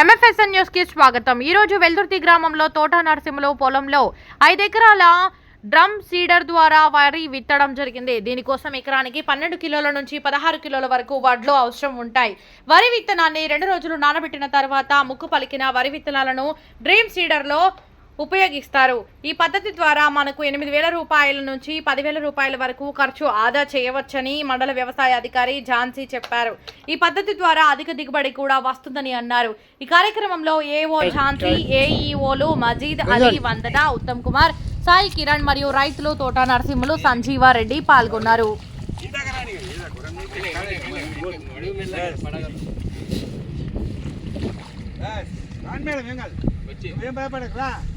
ఎంఎఫ్ఎస్ఎన్ న్యూస్కి స్వాగతం. ఈ రోజు వెల్దుర్తి గ్రామంలో తోట నరసింహలో పొలంలో ఐదెకరాల డ్రమ్ సీడర్ ద్వారా వరి విత్తడం జరిగింది. దీనికోసం ఎకరానికి పన్నెండు కిలోల నుంచి పదహారు కిలోల వరకు వడ్లు అవసరం ఉంటాయి. వరి విత్తనాన్ని రెండు రోజులు నానబెట్టిన తర్వాత ముక్కు పలికిన వరి విత్తనాలను డ్రీమ్ సీడర్లో ఉపయోగిస్తారు. ఈ పద్ధతి ద్వారా మనకు ఎనిమిది వేల రూపాయల నుంచి పదివేల రూపాయల వరకు ఖర్చు ఆదా చేయవచ్చని మండల వ్యవసాయ అధికారి ఝాన్సీ చెప్పారు. ఈ పద్ధతి ద్వారా అధిక దిగుబడి కూడా వస్తుందని అన్నారు. ఈ కార్యక్రమంలో ఏఓ ఝాన్సీ ఏఈఓలు మజీద్ అలీ వందన ఉత్తమ్ కుమార్ సాయి కిరణ్ మరియు రైతులు తోట నరసింహులు సంజీవారెడ్డి పాల్గొన్నారు. మేడం ఏం కాదు ఏం భయపడకు రా.